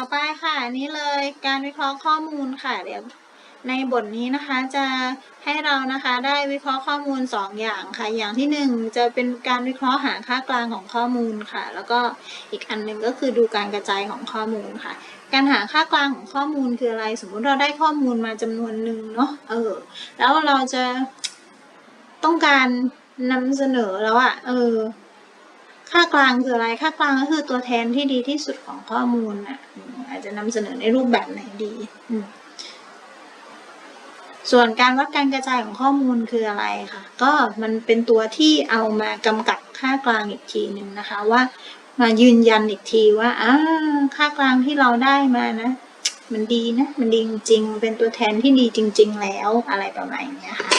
ต่อไปค่ะอันนี้เลยการวิเคราะห์ข้อมูลค่ะเดี๋ยวในบทนี้นะคะจะให้เรานะคะได้วิเคราะห์ข้อมูล 2 อย่างค่ะ อย่างที่ 1 จะเป็นการวิเคราะห์หาค่ากลางของข้อมูลค่ะ แล้วก็อีกอันหนึ่งก็คือดูการกระจายของข้อมูลค่ะ การหาค่ากลางของข้อมูลคืออะไร สมมุติเราได้ข้อมูลมาจำนวนหนึ่งเนาะเออ แล้วเราจะต้องการนำเสนอแล้วอะเออ ค่ากลางคืออะไร ค่ากลางก็คือตัวแทนที่ดีที่สุดของข้อมูลอะอาจจะนำเสนอในรูปแบบไหนดี ส่วนการวัดการกระจายของข้อมูลคืออะไรค่ะก็มันเป็นตัวที่เอามากำกับค่ากลางอีกทีหนึ่งนะคะว่ามายืนยันอีกทีว่าอ่าค่ากลางที่เราได้มานะ มันดีนะ มันดีจริงๆเป็นตัวแทนที่ดีจริง ๆ แล้วอะไรประมาณนี้ค่ะ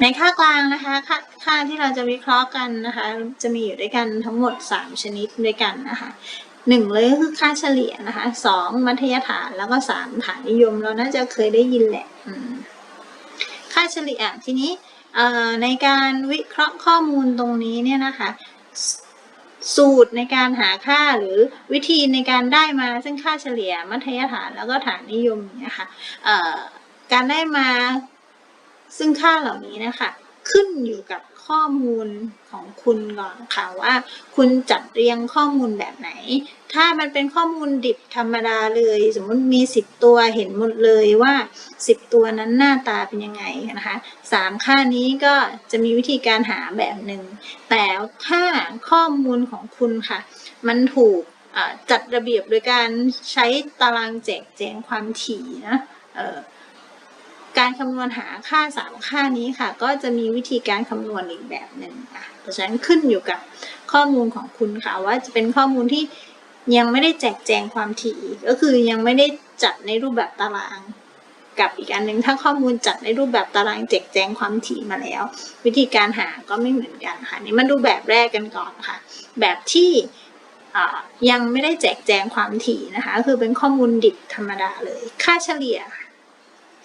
ในค่ากลางนะคะค่า ค่าที่เราจะวิเคราะห์กันนะคะ จะมีอยู่ด้วยกันทั้งหมด 3 ชนิดด้วยกันนะคะหนึ่งเลยก็คือค่าเฉลี่ยนะคะสองมัธยฐานแล้วก็สามฐานนิยมเราน่าจะเคยได้ยินแหละค่าเฉลี่ยทีนี้ในการวิเคราะห์ข้อมูลตรงนี้เนี่ยนะคะสูตรในการหาค่าหรือวิธีในการได้มาซึ่งค่าเฉลี่ยมัธยฐานแล้วก็ฐานนิยมเนี่ยค่ะเอ่อการได้มาซึ่งค่าเหล่านี้นะคะ ขึ้นอยู่กับข้อมูลของคุณก่อนค่ะว่า คุณจัดเรียงข้อมูลแบบไหน ถ้ามันเป็นข้อมูลดิบธรรมดาเลย สมมติมี 10 ตัวเห็นหมดเลยว่า 10 ตัวนั้นหน้าตาเป็นยังไงนะคะสามค่านี้ก็จะมีวิธีการหาแบบหนึ่งแต่ถ้าข้อมูลของคุณค่ะ มันถูกจัดระเบียบโดยการใช้ตารางแจกแจงความถี่นะเออ การคำนวณหาค่าสามค่านี้ค่ะ ก็จะมีวิธีการคำนวณอีกแบบหนึ่งค่ะเพราะฉะนั้นขึ้นอยู่กับข้อมูลของคุณค่ะ ว่าจะเป็นข้อมูลที่ยังไม่ได้แจกแจงความถี่ก็คือยังไม่ได้จัดในรูปแบบตาราง กับอีกอันหนึ่งถ้าข้อมูลจัดในรูปแบบตารางแจกแจงความถี่มาแล้ว วิธีการหาก็ไม่เหมือนกันค่ะนี่มาดูแบบแรกกันก่อนค่ะ แบบที่ยังไม่ได้แจกแจงความถี่นะคะ คือเป็นข้อมูลดิบธรรมดาเลย ค่าเฉลี่ย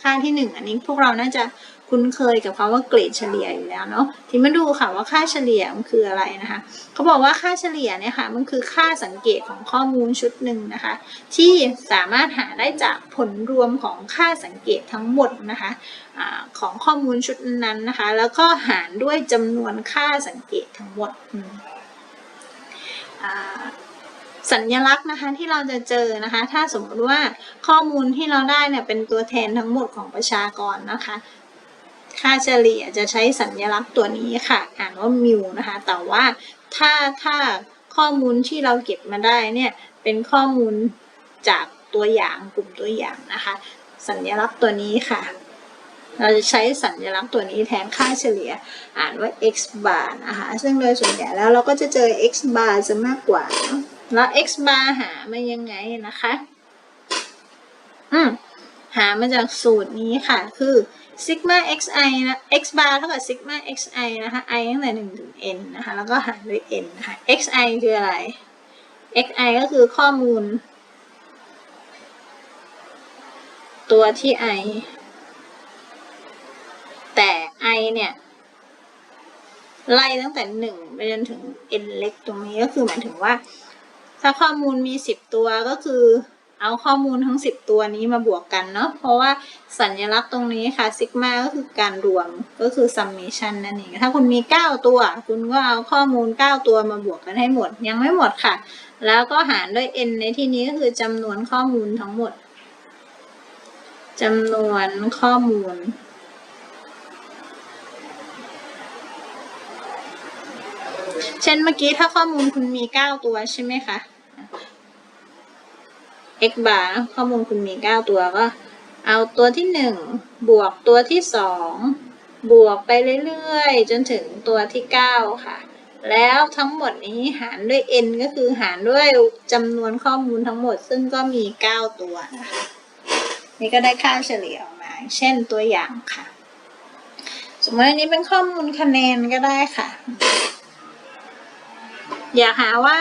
ค่าที่หนึ่งอันนี้พวกเราน่าจะคุ้นเคยกับคำว่าเกรดเฉลี่ยอยู่แล้วเนาะ ทีมาดูค่ะว่าค่าเฉลี่ยมันคืออะไรนะคะ เขาบอกว่าค่าเฉลี่ยเนี่ยค่ะมันคือค่าสังเกตของข้อมูลชุดหนึ่งนะคะ ที่สามารถหาได้จากผลรวมของค่าสังเกตทั้งหมดนะคะอาของข้อมูลชุดนั้นนะคะ แล้วก็หารด้วยจำนวนค่าสังเกตทั้งหมดอ่า สัญลักษณ์นะคะที่เราจะเจอนะคะ ถ้าสมมติว่าข้อมูลที่เราได้เนี่ยเป็นตัวแทนทั้งหมดของประชากรนะคะ ค่าเฉลี่ยจะใช้สัญลักษณ์ตัวนี้ค่ะ อ่านว่ามิวนะคะ แต่ว่าถ้าถ้าข้อมูลที่เราเก็บมาได้เนี่ยเป็นข้อมูลจากตัวอย่างกลุ่มตัวอย่างนะคะ สัญลักษณ์ตัวนี้ค่ะ เราจะใช้สัญลักษณ์ตัวนี้แทนค่าเฉลี่ย อ่านว่า x bar นะคะ ซึ่งโดยส่วนใหญ่แล้วเราก็จะเจอ x bar จะมากกว่าเนอะ แล้ว x bar หามายังไงนะคะ อืมหามาจากสูตรนี้ค่ะ คือ sigma xi นะ x bar เท่ากับ sigma xi นะคะ i ตั้งแต่1ถึง n นะคะ แล้วก็หารด้วย n นะคะ xi คืออะไร xi ก็คือข้อมูล ตัวที่ i แต่ i เนี่ย ไล่ตั้งแต่หนึ่งไปจนถึง n เล็กตรงนี้ก็คือหมายถึงว่า ถ้าข้อมูลมี 10 ตัวก็คือเอาข้อมูลทั้ง 10 ตัวนี้มาบวกกันเนาะ เพราะว่าสัญลักษณ์ตรงนี้ค่ะซิกมาก็คือการรวมก็คือ summation นั่นเอง ถ้าคุณมี 9 ตัว คุณก็เอาข้อมูล 9 ตัวมาบวกกันให้หมด ยังไม่หมดค่ะ แล้วก็หารด้วย n ในที่นี้ก็คือจำนวนข้อมูลทั้งหมดจำนวนข้อมูล เช่นเมื่อกี้ถ้าข้อมูลคุณมี9ตัวใช่ไหมคะ x bar ข้อมูลคุณมี9ตัวก็ เอาตัวที่1บวกตัวที่2บวกไปเรื่อยๆ จนถึงตัวที่9ค่ะ แล้วทั้งหมดนี้หารด้วย n ก็คือหารด้วยจำนวนข้อมูลทั้งหมดซึ่งก็มี9ตัวนะคะนี่ก็ได้ค่าเฉลี่ยออกมา เช่นตัวอย่างค่ะ สมมติอันนี้เป็นข้อมูลคะแนนก็ได้ค่ะ อยากหาว่า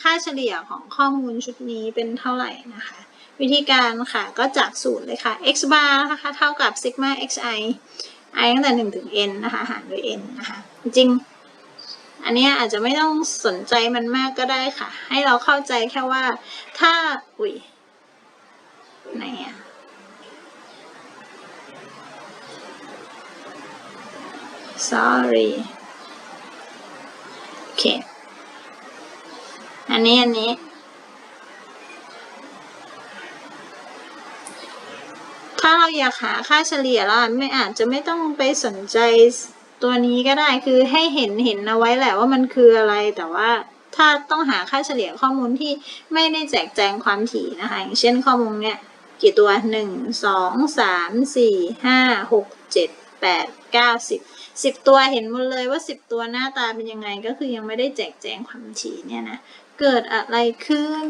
ค่าเฉลี่ยของข้อมูลชุดนี้เป็นเท่าไหร่นะคะ วิธีการค่ะก็จากสูตรเลยค่ะ x bar นะคะเท่ากับ sigma xi i ตั้งแต่ 1 ถึง n นะคะหารด้วย n นะคะ จริง อันนี้อาจจะไม่ต้องสนใจมันมากก็ได้ค่ะ ให้เราเข้าใจแค่ว่าถ้า อุ้ยไหนอะ sorry โอเค อันนี้อันนี้ ถ้าเราอยากหาค่าเฉลี่ยแล้วไม่อาจจะไม่ต้องไปสนใจตัวนี้ก็ได้คือให้เห็นเห็นเอาไว้แหละว่ามันคืออะไรแต่ว่าถ้าต้องหาค่าเฉลี่ยข้อมูลที่ไม่ได้แจกแจงความถี่นะคะอย่างเช่นข้อมูลเนี่ยกี่ตัวหนึ่งสองสามสี่ห้าหกเจ็ดแปดเก้าสิบสิบตัวเห็นหมดเลยว่าสิบตัวหน้าตาเป็นยังไงก็คือยังไม่ได้แจกแจงความถี่เนี่ยนะ เกิดอะไรขึ้น